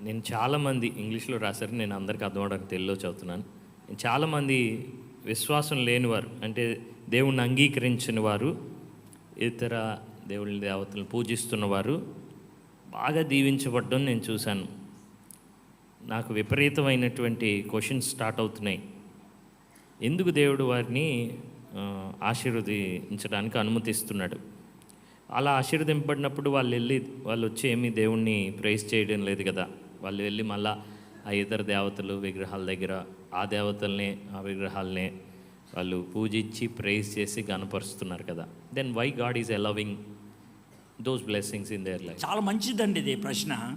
నేను చాలామంది ఇంగ్లీష్లో రాశారు నేను అందరికీ అర్థం అవడానికి తెలుగులో చదువుతున్నాను. నేను చాలామంది విశ్వాసం లేనివారు అంటే దేవుణ్ణి అంగీకరించిన వారు ఇతర దేవుళ్ళ దేవతలను పూజిస్తున్నవారు బాగా దీవించబడ్డం నేను చూశాను. నాకు విపరీతమైనటువంటి క్వశ్చన్స్ స్టార్ట్ అవుతున్నాయి. ఎందుకు దేవుడు వారిని ఆశీర్వదించడానికి అనుమతిస్తున్నాడు? అలా ఆశీర్వదింపబడినప్పుడు వాళ్ళు వెళ్ళి వాళ్ళు వచ్చి ఏమీ దేవుణ్ణి ప్రైజ్ చేయడం లేదు కదా. వాళ్ళు వెళ్ళి మళ్ళా ఆ ఇతర దేవతలు విగ్రహాల దగ్గర ఆ దేవతల్ని ఆ విగ్రహాలని వాళ్ళు పూజించి ప్రేస్ చేసి గనపరుస్తున్నారు కదా. Then why God is allowing those blessings in their life చాలా మంచిదండి ఇది ప్రశ్న.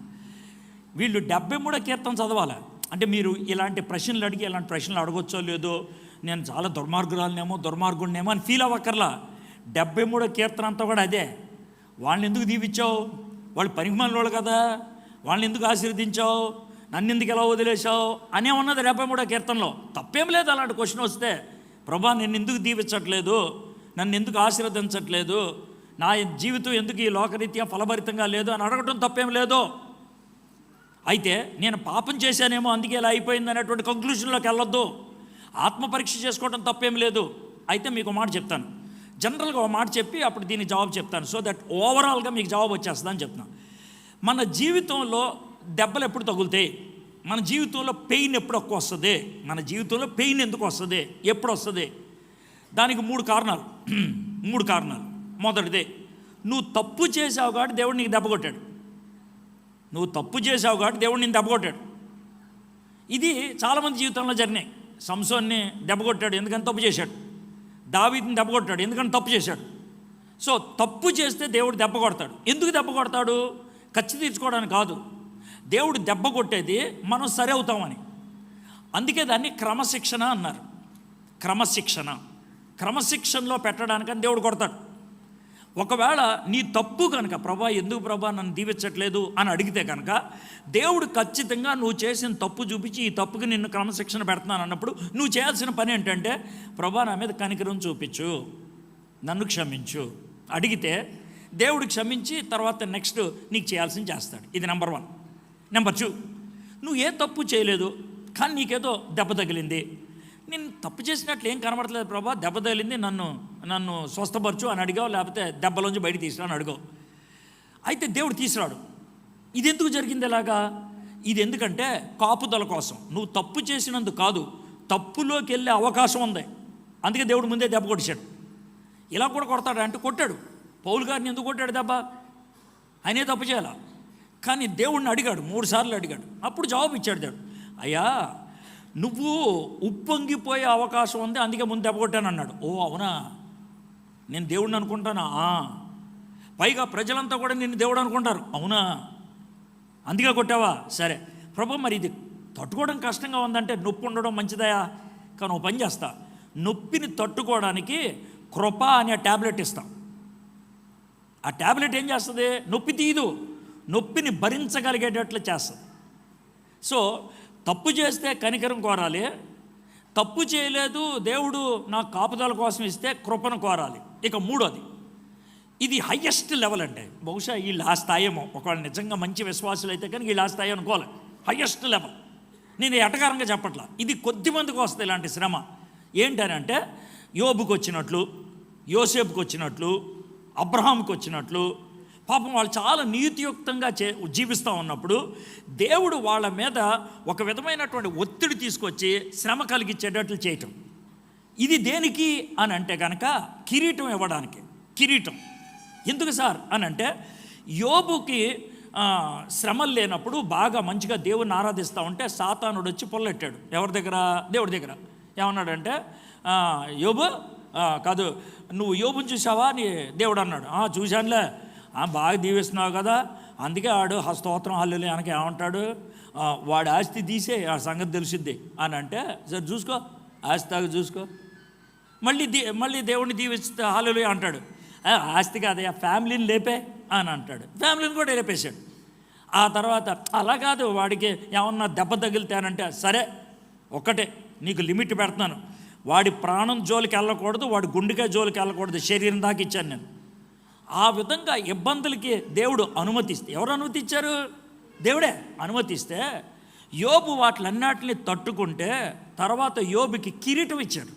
వీళ్ళు డెబ్బై మూడో కీర్తన చదవాలి? అంటే మీరు ఇలాంటి ప్రశ్నలు అడిగి ఇలాంటి ప్రశ్నలు అడగొచ్చో లేదో నేను చాలా దుర్మార్గురాలనేమో దుర్మార్గుడినేమో అని ఫీల్ అవ్వక్కర్లా. డెబ్బై మూడో కీర్తన అంతా కూడా అదే. వాళ్ళని ఎందుకు దీవిచ్చావు వాళ్ళు పనికిమాలినోళ్ళు కదా. వాళ్ళని ఎందుకు ఆశీర్వదించావు? నన్ను ఎందుకు ఎలా వదిలేశావు? అనే ఉన్నది డెబ్బై మూడో కీర్తనలో. తప్పేం లేదు అలాంటి క్వశ్చన్ వస్తే ప్రభా నేను ఎందుకు దీవించట్లేదు? నన్ను ఎందుకు ఆశీర్వదించట్లేదు? నా జీవితం ఎందుకు ఈ లోకరీత్యా ఫలభరితంగా లేదు అని అడగటం తప్పేం లేదు. అయితే నేను పాపం చేశానేమో అందుకే ఇలా అయిపోయింది అనేటువంటి కంక్లూషన్లోకి వెళ్ళొద్దు. ఆత్మ పరీక్ష చేసుకోవడం తప్పేం లేదు. అయితే మీకు ఒక మాట చెప్తాను. జనరల్గా ఒక మాట చెప్పి అప్పుడు దీనికి జవాబు చెప్తాను. సో దట్ ఓవరాల్గా మీకు జవాబు వచ్చేస్తుందని చెప్తున్నాను. మన జీవితంలో దెబ్బలు ఎప్పుడు తగులుతాయి? మన జీవితంలో పెయిన్ ఎప్పుడు ఎక్కువ వస్తుంది? మన జీవితంలో పెయిన్ ఎందుకు వస్తుంది? ఎప్పుడు వస్తుంది? దానికి మూడు కారణాలు. మూడు కారణాలు. మొదటిదే నువ్వు తప్పు చేసావు కాబట్టి దేవుడు నీకు దెబ్బ కొట్టాడు. నువ్వు తప్పు చేసావు కాబట్టి దేవుడు నేను దెబ్బకొట్టాడు ఇది చాలామంది జీవితంలో జరిగినాయి. సంసోన్ని దెబ్బకొట్టాడు ఎందుకని తప్పు చేశాడు? దావీదిని దెబ్బకొట్టాడు ఎందుకని తప్పు చేశాడు? సో తప్పు చేస్తే దేవుడు దెబ్బ కొడతాడు. ఎందుకు దెబ్బ కొడతాడు? ఖర్చు తీర్చుకోవడానికి కాదు. దేవుడు దెబ్బ కొట్టేది మనం సరి అవుతామని. అందుకే దాన్ని క్రమశిక్షణ అన్నారు. క్రమశిక్షణ. క్రమశిక్షణలో పెట్టడానికని దేవుడు కొడతాడు. ఒకవేళ నీ తప్పు కనుక ప్రభా ఎందుకు ప్రభా నన్ను దీవించట్లేదు అని అడిగితే కనుక దేవుడు ఖచ్చితంగా నువ్వు చేసిన తప్పు చూపించి ఈ తప్పుకి నిన్ను క్రమశిక్షణ పెడుతున్నాను అన్నప్పుడు నువ్వు చేయాల్సిన పని ఏంటంటే ప్రభా నా మీద కనికరం చూపించు. నన్ను క్షమించు. అడిగితే దేవుడు క్షమించి తర్వాత నెక్స్ట్ నీకు చేయాల్సింది చేస్తాడు. ఇది నెంబర్ వన్ నెంబర్ టూ నువ్వు ఏ తప్పు చేయలేదు కానీ నీకేదో దెబ్బ తగిలింది. నేను తప్పు చేసినట్లు ఏం కనబడట్లేదు ప్రభా దెబ్బ తగిలింది నన్ను నన్ను స్వస్థపరచు అని అడిగావు లేకపోతే దెబ్బలోంచి బయట తీసుకురా అని అడిగావు అయితే దేవుడు తీసుకురాడు. ఇది ఎందుకు జరిగింది ఎలాగా ఇది ఎందుకంటే కాపుదల కోసం. నువ్వు తప్పు చేసినందుకు కాదు తప్పులోకి వెళ్ళే అవకాశం ఉంది. అందుకే దేవుడు ముందే దెబ్బ కొట్టాడు ఇలా కూడా కొడతాడు అంటే కొట్టాడు. పౌలు గారిని ఎందుకు కొట్టాడు దెబ్బ? ఆయనే తప్పు చేయాల? కానీ దేవుణ్ణి అడిగాడు మూడు సార్లు అడిగాడు. అప్పుడు జవాబు ఇచ్చాడు దేవుడు. అయ్యా నువ్వు ఉప్పొంగిపోయే అవకాశం ఉంది అందుకే ముందు దెబ్బ కొట్టాను అన్నాడు. ఓ అవునా? నేను దేవుడిని అనుకుంటానా? పైగా ప్రజలంతా కూడా నిన్ను దేవుడు అనుకుంటారు. అవునా? అందుకే కొట్టావా? సరే. ప్రభు మరి ఇది తట్టుకోవడం కష్టంగా ఉందంటే నొప్పి ఉండడం మంచిదయా? కానీ ఓ పని చేస్తా. నొప్పిని తట్టుకోవడానికి కృప అనే ట్యాబ్లెట్ ఇస్తాం. ఆ ట్యాబ్లెట్ ఏం చేస్తుంది? నొప్పి తీయదు. నొప్పిని భరించగలిగేటట్లు చేస్తుంది. సో తప్పు చేస్తే కనికరం కోరాలి. తప్పు చేయలేదు దేవుడు నా కాపుదల కోసం ఇస్తే కృపను కోరాలి. ఇక మూడోది. ఇది హయ్యెస్ట్ లెవెల్ అంటే బహుశా వీళ్ళు ఆ స్థాయేమో. ఒకవేళ నిజంగా మంచి విశ్వాసులు అయితే కనుక వీళ్ళు ఆ స్థాయి అనుకోవాలి. హయ్యెస్ట్ లెవెల్ నేను ఎటకారంగా చెప్పట్లా? ఇది కొద్ది మందికి వస్తుంది ఇలాంటి శ్రమ. ఏంటనంటే యోబుకి వచ్చినట్లు యోసేపుకి వచ్చినట్లు అబ్రహాంకి వచ్చినట్లు పాపం వాళ్ళు చాలా నీతియుక్తంగా చే జీవిస్తూ ఉన్నప్పుడు దేవుడు వాళ్ళ మీద ఒక విధమైనటువంటి ఒత్తిడి తీసుకొచ్చి శ్రమ కలిగించేటట్లు చేయటం. ఇది దేనికి అని అంటే కనుక కిరీటం ఇవ్వడానికి. కిరీటం. ఎందుకు సార్ అని అంటే యోబుకి శ్రమలు లేనప్పుడు బాగా మంచిగా దేవుణ్ణి ఆరాధిస్తూ ఉంటే సాతానుడు వచ్చి పొల్లెట్టాడు ఎవరి దగ్గర? దేవుడి దగ్గర. ఏమన్నాడంటే యోబు కాదు. నువ్వు యోబుని చూసావా అని దేవుడు అన్నాడు చూశానులే. బాగా దీవిస్తున్నావు కదా. అందుకే ఆడు హస్తోత్రం హల్లులు వెనక ఏమంటాడు? వాడు వాడి ఆస్తి తీసే ఆ సంగతి తెలిసిద్ది. అని అంటే సరే చూసుకో. ఆస్తి తాగు చూసుకో. మళ్ళీ దీ మళ్ళీ దేవుడిని దీవిస్తే హల్లులు అంటాడు. ఆస్తి కాదయ్యా ఫ్యామిలీని లేపే. అని అంటాడు. ఫ్యామిలీని కూడా లేపేశాడు. ఆ తర్వాత అలా కాదు వాడికి ఏమన్నా దెబ్బ తగిలితేనంటే సరే ఒక్కటే నీకు లిమిట్ పెడతాను. వాడి ప్రాణం జోలికి వెళ్ళకూడదు వాడి గుండెకాయ జోలికి వెళ్ళకూడదు శరీరం దాకా ఇచ్చాను నేను. ఆ విధంగా ఇబ్బందులకి దేవుడు అనుమతిస్తే ఎవరు అనుమతి ఇచ్చారు దేవుడే అనుమతిస్తే యోబు వాటిలన్నిటిని తట్టుకుంటే తర్వాత యోబుకి కిరీటం ఇచ్చాడు.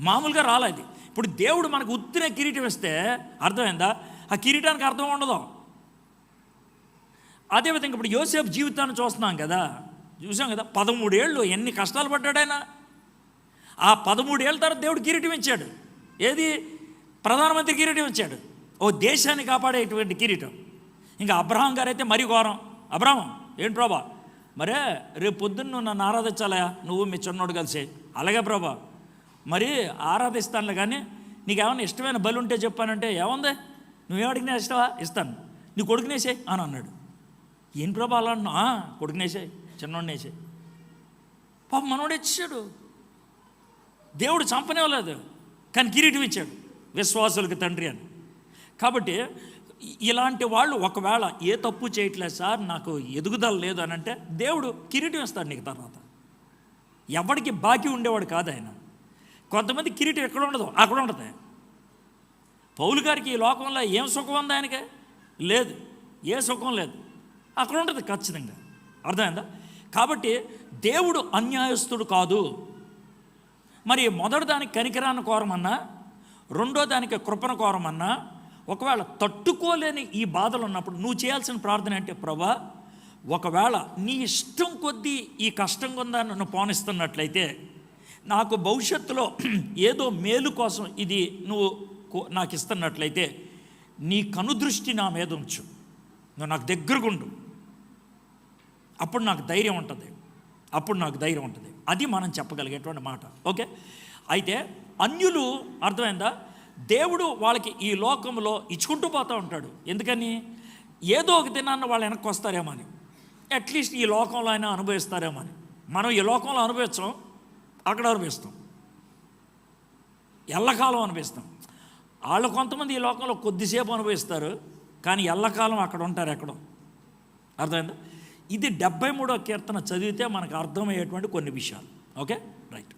మామూలుగా రాలేదు ఇప్పుడు దేవుడు మనకు ఉత్తిన కిరీటం ఇస్తే అర్థమైందా? ఆ కిరీటానికి అర్థం ఉండదు. అదేవిధంగా ఇప్పుడు యోసేపు జీవితాన్ని చూస్తున్నాం కదా చూసాం కదా పదమూడేళ్ళు ఎన్ని కష్టాలు పడ్డాడైనా ఆ పదమూడేళ్ళ తర్వాత దేవుడు కిరీటం ఇచ్చాడు. ఏది? ప్రధానమంత్రి కిరీటం ఇచ్చాడు. ఓ దేశాన్ని కాపాడేటువంటి కిరీటం. ఇంకా అబ్రహాం గారు అయితే మరీ ఘోరం. అబ్రహం ఏంటి ప్రభా? మరే రేపు పొద్దున్న నువ్వు నన్ను ఆరాధించాలయా? నువ్వు మీ చిన్నోడు కలిసి. అలాగే ప్రభా. మరి ఆరాధిస్తానులే కానీ నీకేమైనా ఇష్టమైన బలి ఉంటే చెప్పానంటే ఏముంది? నువ్వేమడిగినా ఇష్టవా ఇస్తాను. నీ కొడుకునేసే అని అన్నాడు. ఏం ప్రభా అలా అన్నా కొడుకునేసే చిన్నోడినేసే పాప మనోడు ఇచ్చాడు. దేవుడు చంపనేవలేదు కానీ కిరీటం ఇచ్చాడు విశ్వాసులకు తండ్రి అని. కాబట్టి ఇలాంటి వాళ్ళు ఒకవేళ ఏ తప్పు చేయట్లేదు సార్ నాకు ఎదుగుదల లేదు అని అంటే దేవుడు కిరీటం ఇస్తాడు నీకు తర్వాత. ఎవడికి బాకీ ఉండేవాడు కాదు ఆయన. కొంతమంది కిరీటం ఎక్కడ ఉండదు అక్కడ ఉండదు. పౌలు గారికి ఈ లోకంలో ఏం సుఖం ఉంది ఆయనకి? లేదు ఏ సుఖం లేదు. అక్కడ ఉంటుంది ఖచ్చితంగా. అర్థమైందా? కాబట్టి దేవుడు అన్యాయస్తుడు కాదు. మరి మొదటి దానికి కనికరాన్ని కోరమన్నా రెండో దానికి కృపను కోరమన్నా ఒకవేళ తట్టుకోలేని ఈ బాధలు ఉన్నప్పుడు నువ్వు చేయాల్సిన ప్రార్థన అంటే ప్రభా? ఒకవేళ నీ ఇష్టం కొద్దీ ఈ కష్టంగా ఉందా నన్ను పోనిస్తున్నట్లయితే నాకు భవిష్యత్తులో ఏదో మేలు కోసం ఇది నువ్వు కో- నాకు ఇస్తున్నట్లయితే నీ కనుదృష్టి నా మీద ఉంచు. నువ్వు నాకు దగ్గరగుండు. అప్పుడు నాకు ధైర్యం ఉంటుంది. అప్పుడు నాకు ధైర్యం ఉంటుంది. అది మనం చెప్పగలిగేటువంటి మాట. ఓకే? అయితే అన్యులు అర్థమైందా? దేవుడు వాళ్ళకి ఈ లోకంలో ఇచ్చుకుంటూ పోతూ ఉంటాడు. ఎందుకని? ఏదో ఒక దినాన్న వాళ్ళు వెనక్కి వస్తారేమో అని. అట్లీస్ట్ ఈ లోకంలో అయినా అనుభవిస్తారేమో అని. మనం ఈ లోకంలో అనుభవించాం అక్కడ అనుభవిస్తాం. ఎల్లకాలం అనుభవిస్తాం. వాళ్ళు కొంతమంది ఈ లోకంలో కొద్దిసేపు అనుభవిస్తారు. కానీ ఎల్లకాలం అక్కడ ఉంటారు ఎక్కడో. అర్థమైందా? ఇది డెబ్బై మూడో కీర్తన చదివితే మనకు అర్థమయ్యేటువంటి కొన్ని విషయాలు. ఓకే? రైట్.